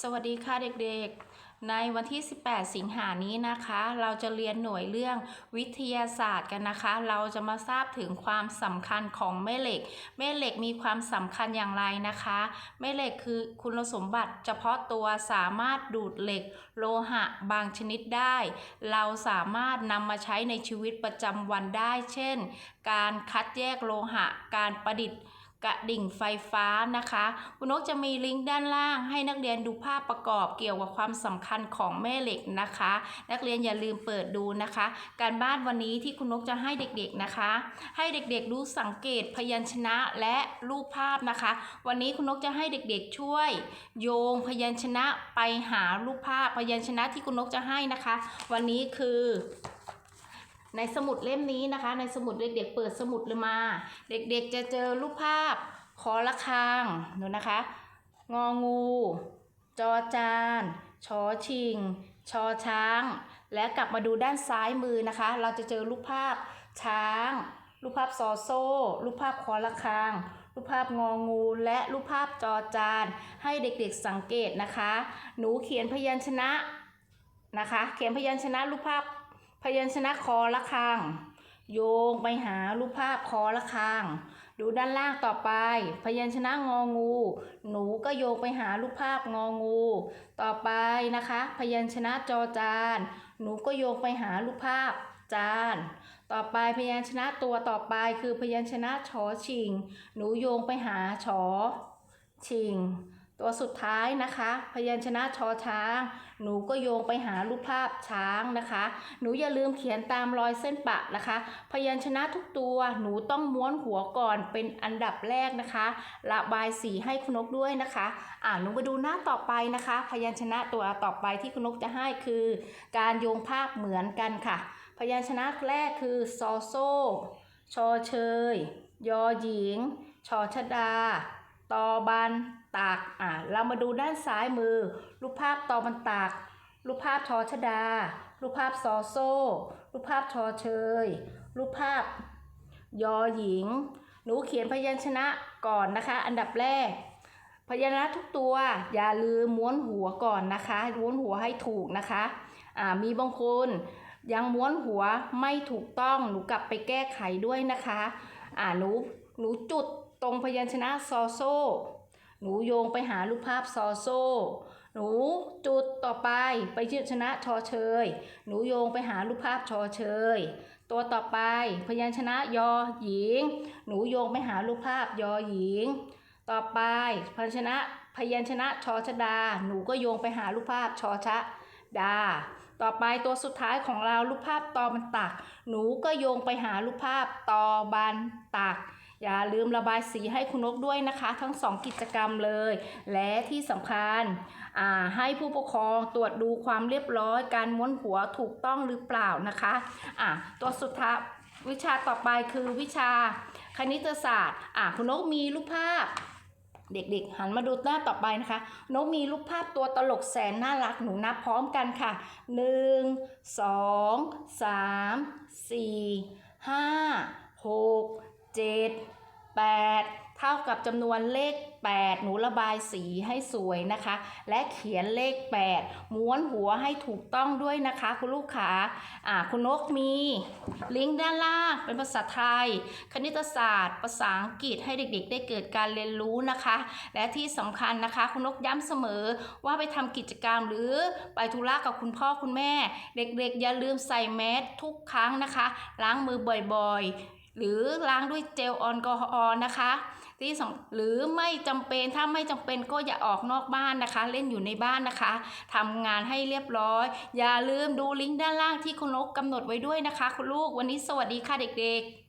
สวัสดีค่ะเด็กๆ ในวันที่ 18 สิงหานี้นะคะ เราจะเรียนหน่วยเรื่องวิทยาศาสตร์กันนะคะ เราจะมาทราบถึงความสำคัญของแม่เหล็ก แม่เหล็กมีความสำคัญอย่างไรนะคะ แม่เหล็กคือคุณสมบัติเฉพาะตัวสามารถดูดเหล็ก โลหะบางชนิดได้ เราสามารถนำมาใช้ในชีวิตประจำวันได้ เช่น การคัดแยกโลหะ การประดิษฐ์ กระดิ่งไฟฟ้านะคะคุณนกจะมีลิงก์ด้านล่างให้นักเรียนดูภาพประกอบเกี่ยวกับความสำคัญของแม่เหล็กนะคะ นักเรียนอย่าลืมเปิดดูนะคะ การบ้านวันนี้ที่คุณนกจะให้เด็กๆนะคะ ให้เด็กๆรู้สังเกตพยัญชนะและรูปภาพนะคะ วันนี้คุณนกจะให้เด็กๆช่วย โยงพยัญชนะไปหารูปภาพพยัญชนะที่คุณนกจะให้นะคะ วันนี้คือ ในสมุดเล่มนี้นะคะ ในสมุดเด็กๆเปิดสมุดเลยมา เด็กๆจะเจอรูปภาพคอละคางดูนะคะ งองู จอจานชอชิง ชอช้าง และกลับมาดูด้านซ้ายมือนะคะ เราจะเจอรูปภาพช้าง รูปภาพซอโซ่ รูปภาพคอละคางรูปภาพงองูและรูปภาพจอจานให้เด็กๆสังเกตนะคะ หนูเขียนพยัญชนะนะคะ เขียนพยัญชนะรูปภาพ พยัญชนะคอละครังโยงไปหารูปภาพคอละครังดูด้านล่างต่อไป พยัญชนะงองู หนูก็โยงไปหารูปภาพงองู ต่อไปนะคะ พยัญชนะจอจาน หนูก็โยงไปหารูปภาพจาน ต่อไปพยัญชนะตัวต่อไปคือพยัญชนะชอชิง หนูโยงไปหาชอชิง ตัวสุดท้ายนะคะ พยัญชนะชอช้าง หนูก็โยงไปหารูปภาพช้างนะคะ หนูอย่าลืมเขียนตามรอยเส้นปะนะคะ พยัญชนะทุกตัวหนูต้องม้วนหัวก่อนเป็นอันดับแรกนะคะ ระบายสีให้คุณนกด้วยนะคะ อ่าหนูมาดูหน้าต่อไปนะคะ พยัญชนะตัวต่อไปที่คุณนกจะให้คือ การโยงภาพเหมือนกันค่ะ พยัญชนะแรกคือซอโซชอเชย ยอหญิง ชอชดา ตอบันตากอ่าเรามาดูด้านซ้ายมือ รูปภาพตอบันตาก รูปภาพชอชดา รูปภาพซอโซ่ รูปภาพชอเชย รูปภาพ ยอหญิง หนูเขียนพยัญชนะก่อนนะคะ อันดับแรก พยัญชนะทุกตัวอย่าลืมม้วนหัวก่อนนะคะม้วนหัวให้ถูกนะคะอ่ามีบางคนยังม้วนหัวไม่ถูกต้องหนูกลับไปแก้ไขด้วยนะคะอ่าหนูหนูจุด ตรงพยัญชนะซอโซ หนูโยงไปหารูปภาพซอโซ หนูจุดต่อไปไปพยัญชนะชอเชย หนูโยงไปหารูปภาพชอเชย ตัวต่อไปพยัญชนะยอหญิง หนูโยงไปหารูปภาพยอหญิง ต่อไปพยัญชนะพยัญชนะชอชดา หนูก็โยงไปหารูปภาพชอชะดา ต่อไปตัวสุดท้ายของเรารูปภาพตอบันตัก หนูก็โยงไปหารูปภาพตอบันตัก อย่าลืมระบายสีให้คุณนกด้วยนะคะ ทั้งสองกิจกรรมเลย และที่สำคัญให้ผู้ปกครองตรวจดูความเรียบร้อย การม้วนหัวถูกต้องหรือเปล่านะคะอ่าตัวสุดท้ายวิชาต่อไปคือวิชาคณิตศาสตร์คุณนกมีรูปภาพเด็กๆ หันมาดูหน้าต่อไปนะคะ นกมีรูปภาพตัวตลกแสนน่ารักหนูนับพร้อมกันค่ะหนึ่งสอง สามสี่ห้าหกเจ็ดแปดเท่ากับจำนวนเลข 8 หนูระบายสีให้สวยนะคะ และเขียนเลข 8 ม้วนหัวให้ถูกต้องด้วยนะคะคุณลูกขาอ่าคุณนกมี ลิงก์ด้านล่างเป็นภาษาไทย คณิตศาสตร์ ภาษาอังกฤษให้เด็กๆ ได้เกิดการเรียนรู้นะคะ และที่สำคัญนะคะ คุณนกย้ำเสมอว่าไปทำกิจกรรมหรือไปธุระกับคุณพ่อคุณแม่ เด็กๆ อย่าลืมใส่แมสทุกครั้งนะคะ ล้างมือบ่อยๆ หรือล้างด้วยเจลแอลกอฮอล์นะคะที่สำหรือไม่จำเป็นถ้าไม่จำเป็นก็อย่าออกนอกบ้านนะคะ เล่นอยู่ในบ้านนะคะทำงานให้เรียบร้อย อย่าลืมดูลิงก์ด้านล่างที่คุณนกกำหนดไว้ด้วยนะคะ คุณลูกวันนี้สวัสดีค่ะเด็กๆ